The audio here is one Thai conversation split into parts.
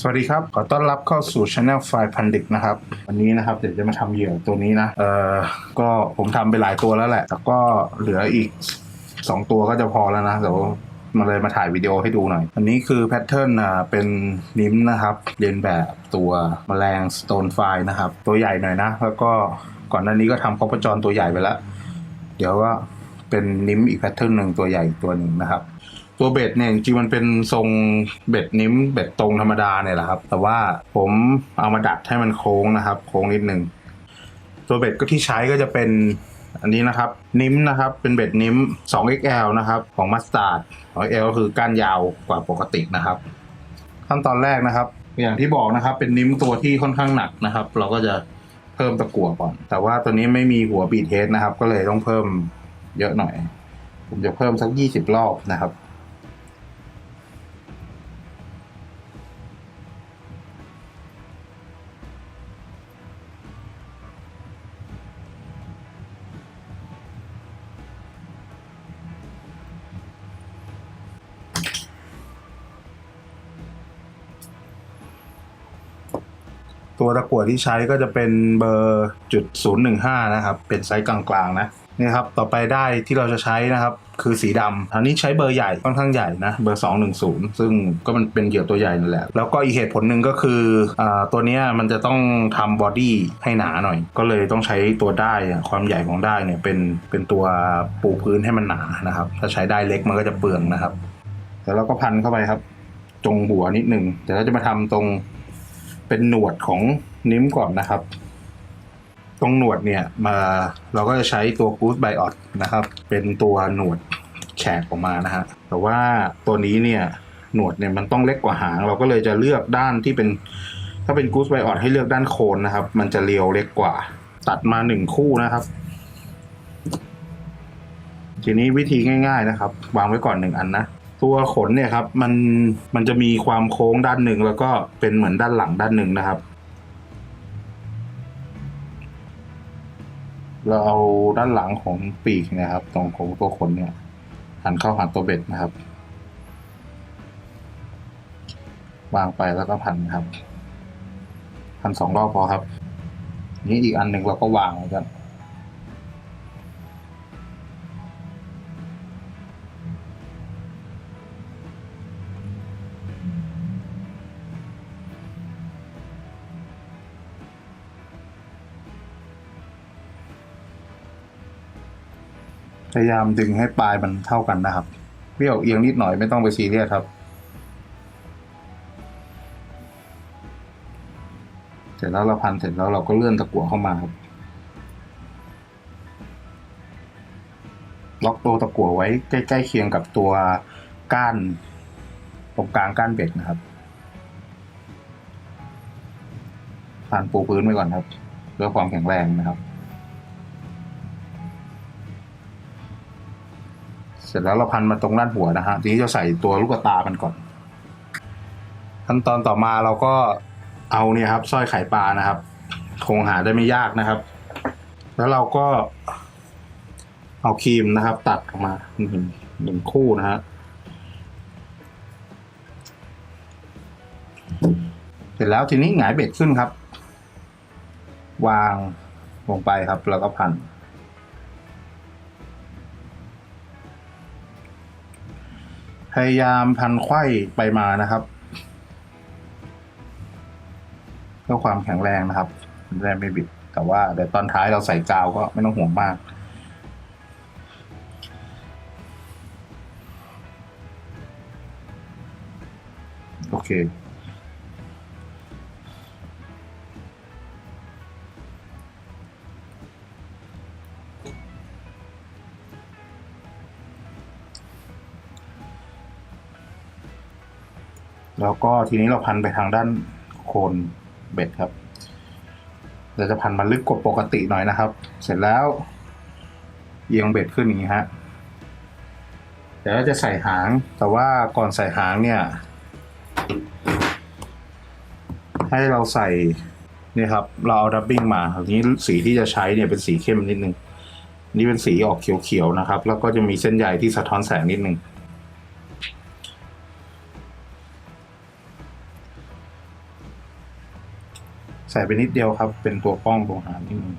สวัสดีครับ ขอต้อนรับเข้าสู่ช anel ไฟพันดิกนะครับ วันนี้นะครับ เดี๋ยวจะมาทำเหยื่อตัวนี้นะ เอ่อ ก็ผมทำไปหลายตัวแล้วแหละ แต่ก็เหลืออีก 2 ตัวก็จะพอแล้วนะเดี๋ยวมาเลยมาถ่ายวิดีโอให้ดูหน่อย อันนี้คือแพทเทิร์นอ่าเป็นนิ้มนะครับเรียนแบบตัวแมลงสโตนไฟนะครับ ตัวใหญ่หน่อยนะ แล้วก็ก่อนหน้านี้ก็ทำคอปจรตัวใหญ่ไปแล้ว เดี๋ยวก็เป็นนิ้มอีกแพทเทิร์นหนึ่งตัวใหญ่อีกตัวหนึ่งนะครับ ตัวเบ็ดเนี่ยจริงๆมันเป็นทรงเบ็ดนิ้มเบ็ดตรงธรรมดาเนี่ยแหละครับ แต่ว่าผมเอามาดัดให้มันโค้งนะครับ โค้งนิดนึงตัวเบ็ดก็ที่ใช้ก็จะเป็นอันนี้นะครับ นิ้มนะครับ เป็นเบ็ดนิ้ม 2XL นะครับ ของมัสตาร์ด 2XL ก็คือก้านยาวกว่าปกตินะครับ ขั้นตอนแรกนะครับ อย่างที่บอกนะครับ เป็นนิ้มตัวที่ค่อนข้างหนักนะครับ เราก็จะเพิ่มตะกั่วก่อน แต่ว่าตัวนี้ไม่มีหัวบีทเทสนะครับ ก็เลยต้องเพิ่มเยอะหน่อย ผมจะเพิ่มสัก 20 รอบนะครับ ตะกั่วที่ใช้ก็จะเป็นเบอร์จุดศูนย์หนึ่งห้านะครับ เป็นไซส์กลางๆนะนี่ครับ ต่อไปได้ที่เราจะใช้นะครับ คือสีดำอันนี้ใช้เบอร์ใหญ่ค่อนข้างใหญ่นะ เบอร์ 210 ซึ่งก็มันเป็นเหยื่อตัวใหญ่นั่นแหละ แล้วก็อีกเหตุผลหนึ่งก็คืออาตัวนี้มันจะต้องทำบอดี้ให้หนาหน่อย ก็เลยต้องใช้ตัวได้ความใหญ่ของได้เนี่ยเป็นเป็นตัวปูพื้นให้มันหนานะครับ ถ้าใช้ได้เล็กมันก็จะเปลืองนะครับ แล้วเราก็พันเข้าไปครับ ตรงหัวนิดหนึ่งเดี๋ยวเราจะมาทำตรง เป็นหนวดของนิ้มก่อนนะครับ ตรงหนวดเนี่ยมาเราก็จะใช้ตัวกูสไบออดนะครับ เป็นตัวหนวดแฉกออกมานะฮะแต่ว่าตัวนี้เนี่ยหนวดเนี่ยมันต้องเล็กกว่าหาง เราก็เลยจะเลือกด้านที่เป็น ถ้าเป็นกูสไบออดให้เลือกด้านโคนนะครับ มันจะเรียวเล็กกว่า ตัดมาหนึ่งคู่นะครับ ทีนี้วิธีง่าย ๆนะครับ วางไว้ก่อนหนึ่งอันนะ ตัวขนเนี่ยครับมันมันจะมีความโค้งด้านหนึ่งแล้วก็เป็นเหมือนด้านหลังด้านหนึ่งนะครับ เราเอาด้านหลังของปีกนะครับ ตรงของตัวขนเนี่ยหันเข้าหาตัวเบ็ดนะครับวางไปแล้วก็พันครับ พันสองรอบพอครับ นี่อีกอันหนึ่งเราก็วางไว้กัน พยายามดึงให้ปลายมันเท่ากันนะครับเบี้ยวเอียงนิดหน่อยไม่ต้องไปซีเรียสครับ เสร็จแล้วเราพันเสร็จแล้วเราก็เลื่อนตะกั่วเข้ามาครับ ล็อกตัวตะกั่วไว้ใกล้ๆเคียงกับตัวก้านตรงกลางก้านเบ็ดนะครับพันปูพื้นไว้ก่อนครับเพื่อความแข็งแรงนะครับ ร็จแล้วเราพันมาตรงด้านหัวนะฮะทีนี้จะใส่ตัวลูกตามันก่อน ขั้นตอนต่อมาเราก็เอาเนี่ยครับสร้อยไข่ปลานะครับ คงหาได้ไม่ยากนะครับ แล้วเราก็เอาครีมนะครับ ตัดออกมาหนึ่งคู่นะฮะเสร็จแล้วทีนี้หงายเบ็ดขึ้นครับ วางลงไปครับแล้วก็พัน พยายามพันไข้ไปมานะครับเพื่อความแข็งแรงนะครับแรงไม่บิด แต่ว่าเดี๋ยวตอนท้ายเราใส่กาวก็ไม่ต้องห่วงมาก โอเค แล้วก็ทีนี้เราพันไปทางด้านโคนเบ็ดครับ เราจะพันมาลึกกว่าปกติหน่อยนะครับ เสร็จแล้วเอียงเบ็ดขึ้นอย่างนี้ฮะเดี๋ยวเราจะใส่หาง แต่ว่าก่อนใส่หางเนี่ย ให้เราใส่นี่ครับ เราเอาดับบิ้งมาทีนี้สีที่จะใช้เนี่ยเป็นสีเข้มนิดนึง นี่เป็นสีออกเขียวๆนะครับ แล้วก็จะมีเส้นใยที่สะท้อนแสงนิดนึง ใส่ไปนิดเดียวครับ เป็นตัวป้องตรงหางนิดนึง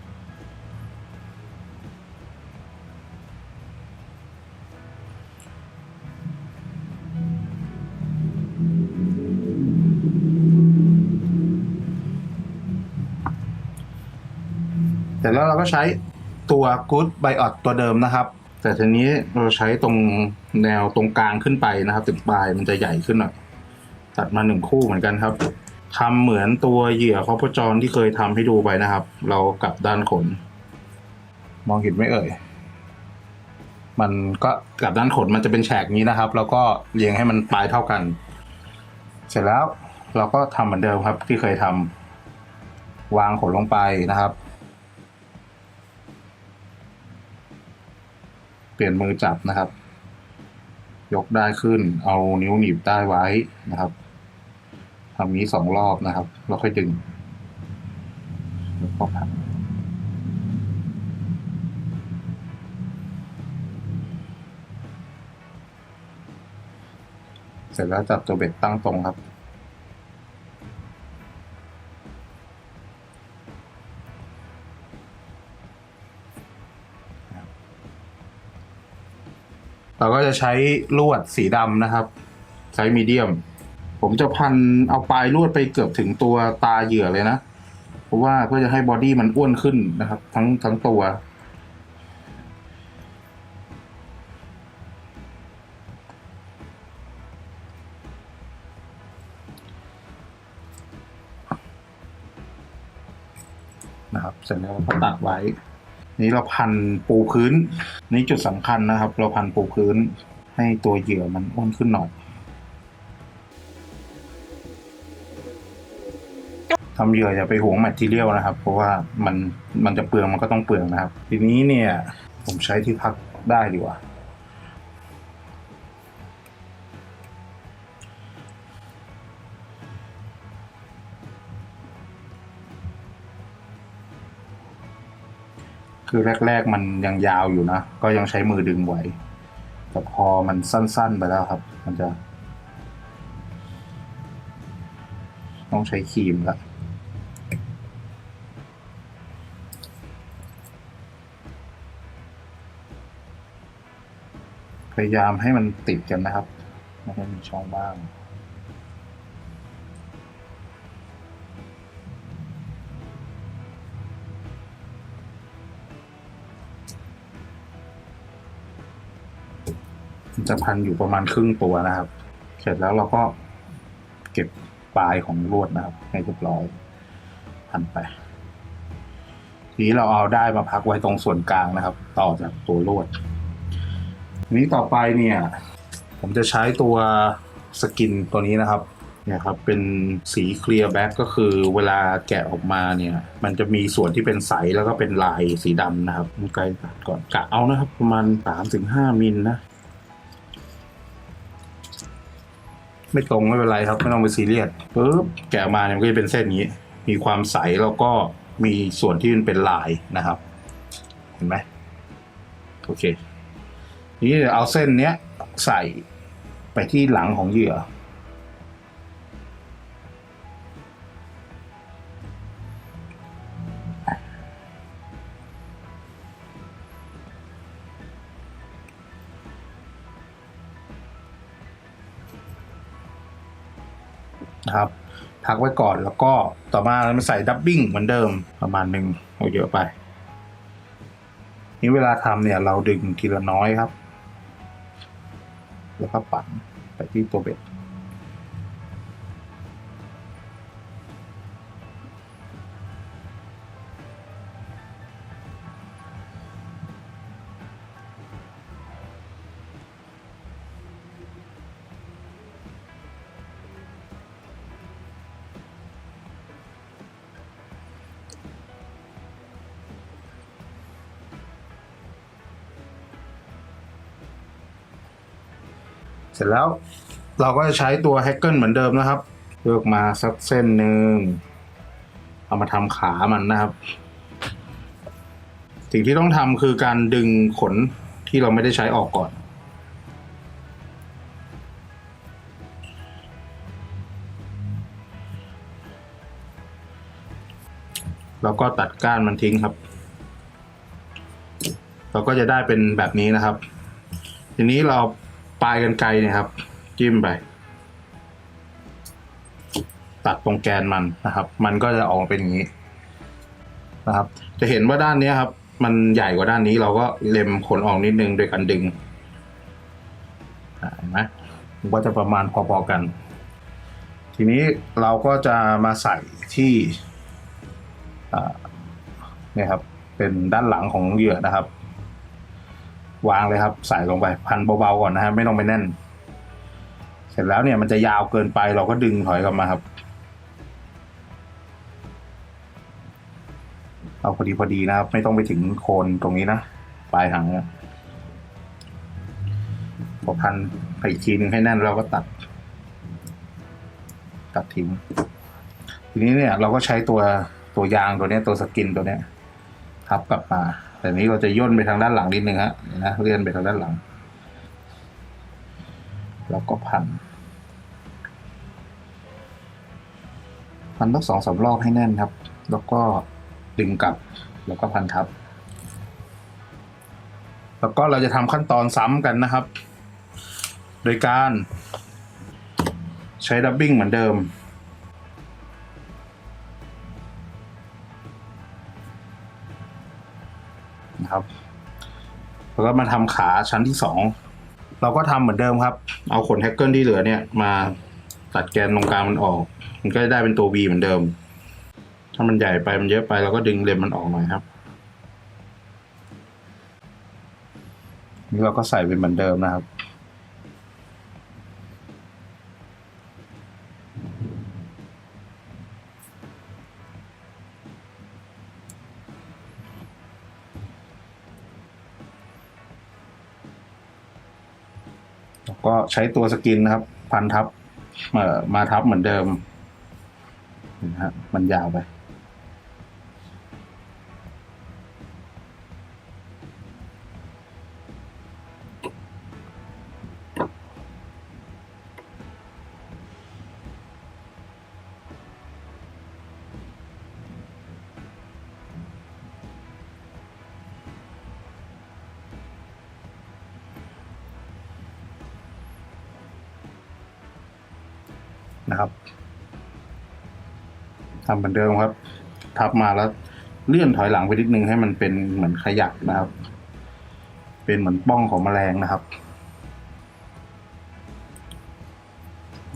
เสร็จแล้วเราก็ใช้ตัว Good Biot ตัวเดิมนะครับ แต่ทีนี้เราใช้ตรงแนวตรงกลางขึ้นไปนะครับ ถึงปลายมันจะใหญ่ขึ้นหน่อย ตัดมาหนึ่งคู่เหมือนกันครับ ทำเหมือนตัวเหยื่อคอปจรที่เคยทำให้ดูไปนะครับ เรากลับด้านขน มองเห็นไหมเอ่ย มันก็กลับด้านขนมันจะเป็นแฉกนี้นะครับ แล้วก็เรียงให้มันปลายเท่ากัน เสร็จแล้วเราก็ทำเหมือนเดิมครับ ที่เคยทำวางขนลงไปนะครับ เปลี่ยนมือจับนะครับ ยกได้ขึ้น เอานิ้วหนีบได้ไว้นะครับ ทำนี้สองรอบนะครับแล้วค่อยดึงแล้วก็พักเสร็จแล้วจับตัวเบ็ดตั้งตรงครับ เราก็จะใช้ลวดสีดำนะครับ ใช้มีเดียม ผมจะพันเอาปลายลวดไปเกือบถึงตัวตาเหยื่อเลยนะเพราะว่าเพื่อจะให้บอดี้มันอ้วนขึ้นนะครับ ทั้งทั้งตัว นะครับเสร็จแล้วก็ตัดไว้ นี้เราพันปูพื้น นี่จุดสำคัญนะครับ เราพันปูพื้นให้ตัวเหยื่อมันอ้วนขึ้นหน่อย ทำเหยื่ออย่าไปหวงแมททีเรียลนะครับ เพราะว่ามันมันจะเปลืองมันก็ต้องเปลืองนะครับ ทีนี้เนี่ยผมใช้ที่พักได้ดีกว่า คือแรก ๆ มันยังยาวอยู่นะ ก็ยังใช้มือดึงไหวแต่พอมันสั้น ๆ ไปแล้วครับ มันจะ ต้องใช้ครีมละ พยายามให้มันติดกันนะครับไม่ให้มีช่องบ้าง จะพันอยู่ประมาณครึ่งตัวนะครับ เสร็จแล้วเราก็เก็บปลายของลวดนะครับ ให้เรียบร้อย พันไป ทีนี้เราเอาได้มาพักไว้ตรงส่วนกลางนะครับ ต่อจากตัวลวด นี้ต่อไปเนี่ย ผมจะใช้ตัวสกินตัวนี้นะครับเนี่ยครับเป็นสีเคลียร์แบ็กก็คือเวลาแกะออกมาเนี่ย มันจะมีส่วนที่เป็นใสแล้วก็เป็นลายสีดำนะครับไกลตัดก่อนกะเอานะครับ ประมาณสามถึงห้ามิลนะ ไม่ตรงไม่เป็นไรครับ ไม่ต้องไปซีเรียสปุ๊บแกะมาเนี่ยมันก็จะเป็นเส้นนี้ มีความใสแล้วก็มีส่วนที่มันเป็นลายนะครับ เห็นไหมโอเค ทีนี้เดี๋ยวเอาเส้นเนี้ยใส่ไปที่หลังของเหยื่อ นะครับ พักไว้ก่อนแล้วก็ต่อมาเราใส่ดับบิ้งเหมือนเดิมประมาณหนึ่งโอ้เยอะไป นี่เวลาทำเนี่ยเราดึงทีละน้อยครับ แล้วก็ปั่นไปที่ตัวเบ็ด เสร็จแล้วเราก็จะใช้ตัวแฮกเกิลเหมือนเดิมนะครับ เลือกมาสักเส้นหนึ่งเอามาทำขามันนะครับ สิ่งที่ต้องทำคือการดึงขนที่เราไม่ได้ใช้ออกก่อน แล้วก็ตัดก้านมันทิ้งครับ เราก็จะได้เป็นแบบนี้นะครับ ทีนี้เรา ปลายกันไกรเนี่ยครับ จิ้มไป ตัดตรงแกนมันนะครับ มันก็จะออกมาเป็นอย่างนี้นะครับ จะเห็นว่าด้านนี้ครับ มันใหญ่กว่าด้านนี้เราก็เล็มขนออกนิดนึงโดยการดึงเห็นไหมก็จะประมาณพอๆกัน ทีนี้เราก็จะมาใส่ที่อ่าเนี่ยครับ เป็นด้านหลังของเหยื่อนะครับ วางเลยครับ ใส่ลงไปพันเบาๆก่อนนะฮะไม่ต้องไปแน่น เสร็จแล้วเนี่ยมันจะยาวเกินไปเราก็ดึงถอยกลับมาครับ เอาพอดีพอดีนะครับ ไม่ต้องไปถึงโคนตรงนี้นะปลายหางนะพอพันไปอีกทีหนึ่งให้แน่นเราก็ตัด ตัดทิ้งทีนี้เนี่ยเราก็ใช้ตัวตัวยางตัวเนี้ยตัวสกินตัวเนี้ยทับกลับมา แต่นี้เราจะย่นไปทางด้านหลังนิดนึงฮะเห็นะเลื่อนไปทางด้านหลัง แล้วก็พัน พันต้องสองสามรอบให้แน่นครับ แล้วก็ดึงกลับ แล้วก็พันทับ แล้วก็เราจะทำขั้นตอนซ้ำกันนะครับ โดยการใช้ดับบิ้งเหมือนเดิม แล้วก็มาทำขาชั้นที่สองเราก็ทำเหมือนเดิมครับ เอาขนแฮกเกิลที่เหลือเนี่ยมาตัดแกนตรงกลางมันออก มันก็ได้เป็นตัว V เหมือนเดิม ถ้ามันใหญ่ไปมันเยอะไปเราก็ดึงเลมมันออกหน่อยครับนี่เราก็ใส่เป็นเหมือนเดิมนะครับ ก็ใช้ตัวสกินนะครับ พันทับ เอ่อมาทับเหมือนเดิมนะฮะมันยาวไป นะครับทำเหมือนเดิมครับ ทับมาแล้วเลื่อนถอยหลังไปนิดนึงให้มันเป็นเหมือนขยักนะครับ เป็นเหมือนป้องของแมลงนะครับ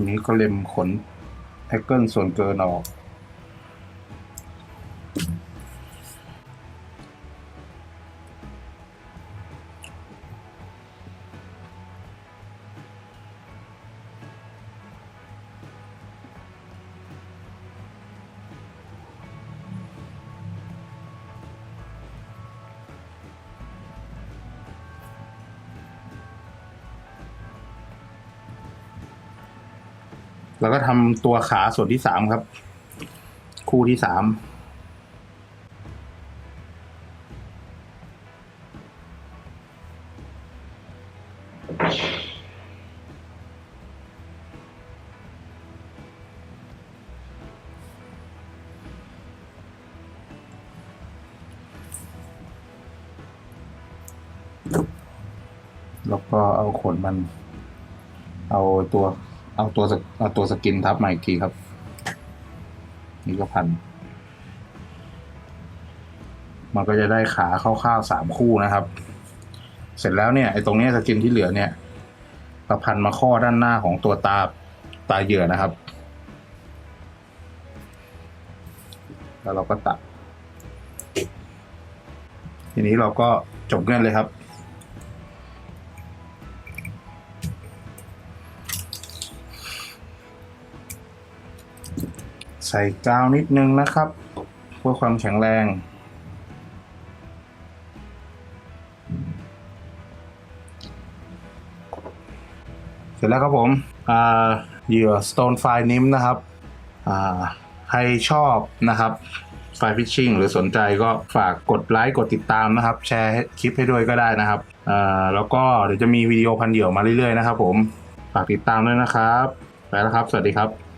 นี้ก็เล็มขนแฮกเกิลส่วนเกินออก แล้วก็ทำตัวขาส่วนที่สามครับ คู่ที่สามแล้วก็เอาขนมัน เอาตัว เอาตัวเอาตัวสกินทับมาอีกทีครับ นี่ก็พัน มันก็จะได้ขาคร่าวๆสามคู่นะครับ เสร็จแล้วเนี่ยไอ้ตรงนี้สกินที่เหลือเนี่ยเราพันมาข้อด้านหน้าของตัวตาตาเหยื่อนะครับ แล้วเราก็ตัด ทีนี้เราก็จบเงื่อนเลยครับ ใส่กาวนิดนึงนะครับเพื่อความแข็งแรงเสร็จแล้วครับผมอ่าเหยื่อ Stone Fly Nymph นะครับอ่าใครชอบนะครับไฟฟิชชิ n งหรือสนใจก็ฝากกดไลค์กดติดตามนะครับ แชร์คลิปให้ด้วยก็ได้นะครับอ่าแล้วก็เดี๋ยวจะมีวิดีโอพันเหยื่อมาเรื่อยๆนะครับผม ฝากติดตามด้วยนะครับ ไปแล้วครับ สวัสดีครับ